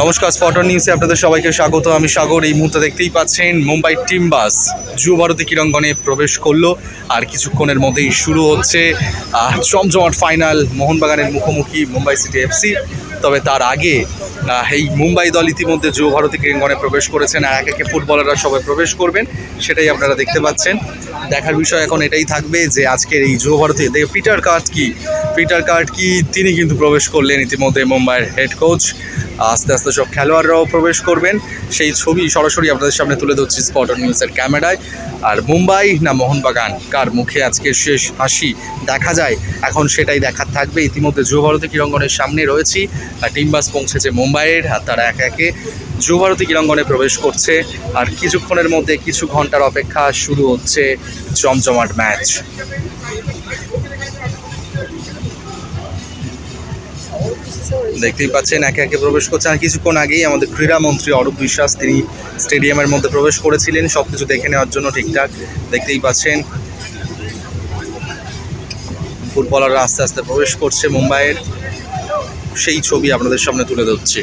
নমস্কার স্পটন নিউজে আপনাদের সবাইকে স্বাগত। আমি সাগর, এই মুহূর্তে দেখতেই পাচ্ছেন মুম্বাই টিম বাস। যুব ভারতী ক্রীড়াঙ্গনে প্রবেশ করল, আর কিছুক্ষণের মধ্যেই শুরু হচ্ছে জমজমাট ফাইনাল মোহনবাগানের মুখোমুখি মুম্বাই সিটি এফসি তবে তার আগে এই মুম্বাই দল ইতিমধ্যে যুব ভারতী ক্রীড়াঙ্গনে প্রবেশ করেছেন, আর এক একে ফুটবলাররা সবাই প্রবেশ করবেন, সেটাই আপনারা দেখতে পাচ্ছেন। দেখার বিষয় এখন এটাই থাকবে যে আজকের এই যুব ভারতী পিটার কার্ড কি পিটার কার্ড কি তিনি কিন্তু প্রবেশ করলেন ইতিমধ্যে মুম্বাইয়ের হেড কোচ আস্তে আস্তে সব খেলোয়াড়রাও প্রবেশ করবেন। সেই ছবি সরাসরি আপনাদের সামনে তুলে ধরছি স্পটন নিউজের ক্যামেরায় আর মুম্বাই না মোহনবাগান? কার মুখে আজকে শেষ হাসি দেখা যায়? এখন সেটাই দেখার থাকবে। ইতিমধ্যে যুব ভারতী ক্রীড়াঙ্গনের সামনে রয়েছি। আর টিম বাস পৌঁছেছে মুম্বাইয়ের, আর তারা একে একে যুব ভারতী ক্রীড়াঙ্গনে প্রবেশ করছে। আর কিছুক্ষণের মধ্যে কিছু ঘণ্টার অপেক্ষা শুরু হচ্ছে জমজমাট ম্যাচ। দেখতেই পাচ্ছেন, একে একে প্রবেশ করছে। আর কিছুক্ষণ আগেই আমাদের ক্রীড়ামন্ত্রী অরূপ বিশ্বাস, তিনি স্টেডিয়ামের মধ্যে প্রবেশ করেছিলেন সব কিছু দেখে নেওয়ার জন্য ঠিকঠাক। দেখতেই পাচ্ছেন, ফুটবলাররা আস্তে আস্তে প্রবেশ করছে মুম্বাইয়ের। সেই ছবি আপনাদের সামনে তুলে ধরছি।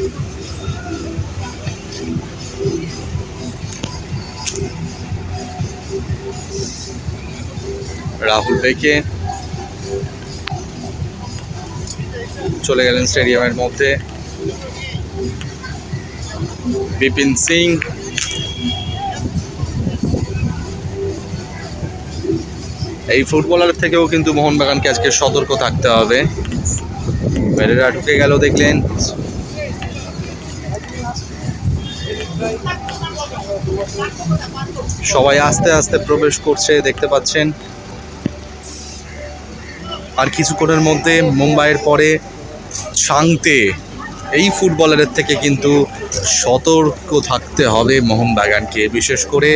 রাহুল বেকে চলে গেলেন স্টেডিয়ামের মধ্যে। বিপিন সিং। এই ফুটবলার থেকেও কিন্তু মোহনবাগানকে আজকে সতর্ক থাকতে হবে। পেরেরা ঢুকে গেল দেখলেন। সবাই আস্তে আস্তে প্রবেশ করছে, দেখতে পাচ্ছেন। আর কিছুক্ষণের মধ্যে মুম্বাইয়ের পরে শান্তে এই ফুটবলারের থেকে কিন্তু সতর্ক থাকতে হবে মোহনবাগানকে। বিশেষ করে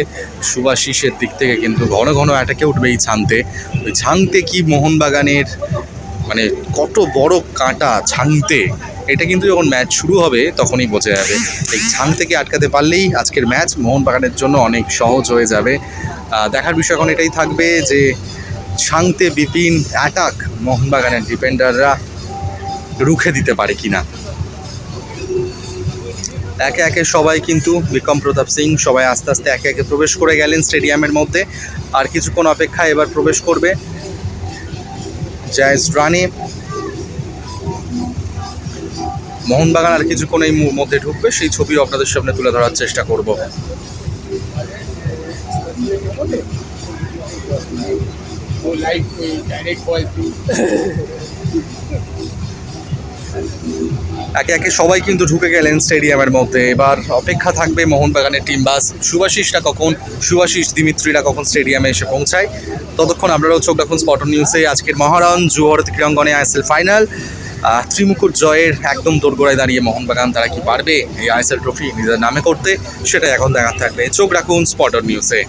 সুভাশিসের দিক থেকে কিন্তু ঘন ঘন অ্যাটাকে উঠবে এই ছানতে ওই ছানতে কি মোহনবাগানের মানে কত বড় কাঁটা ছানতে এটা কিন্তু যখন ম্যাচ শুরু হবে তখনই বোঝা যাবে। এই ছান থেকে আটকাতে পারলেই আজকের ম্যাচ মোহনবাগানের জন্য অনেক সহজ হয়ে যাবে। দেখার বিষয় এখন এটাই থাকবে যে শান্তে বিপিন অ্যাটাক মোহনবাগানের ডিফেন্ডাররা রুখে দিতে পারে কিনা? একে একে সবাই কিন্তু বিক্রম প্রতাপ সিং সবাই আস্তে আস্তে একে একে প্রবেশ করে গেলেন স্টেডিয়ামের মধ্যে। আর কিছুক্ষণ অপেক্ষা এবার প্রবেশ করবে জায়েজ রানে মোহনবাগান আর কিছুক্ষণ এই মধ্যে ঢুকবে, সেই ছবিও আপনাদের সামনে তুলে ধরার চেষ্টা করব। একে একে সবাই কিন্তু ঢুকে গেলেন স্টেডিয়ামের মধ্যে। এবার অপেক্ষা থাকবে মোহনবাগানের টিম বাস। সুভাশিসরা কখন? সুভাশিস দিমিত্রিরা কখন স্টেডিয়ামে এসে পৌঁছায়? ততক্ষণ আপনারাও চোখ রাখুন স্পটন নিউজে আজকের মহারণ জুহর ক্রীড়াঙ্গনে আইএসএল ফাইনাল ত্রিমুকুট জয়ের একদম দোরগোড়ায় দাঁড়িয়ে মোহনবাগান, তারা কি পারবে? এই আইএসএল ট্রফি নিজের নামে করতে সেটা এখন দেখা থাকবে। চোখ রাখুন স্পটন নিউজে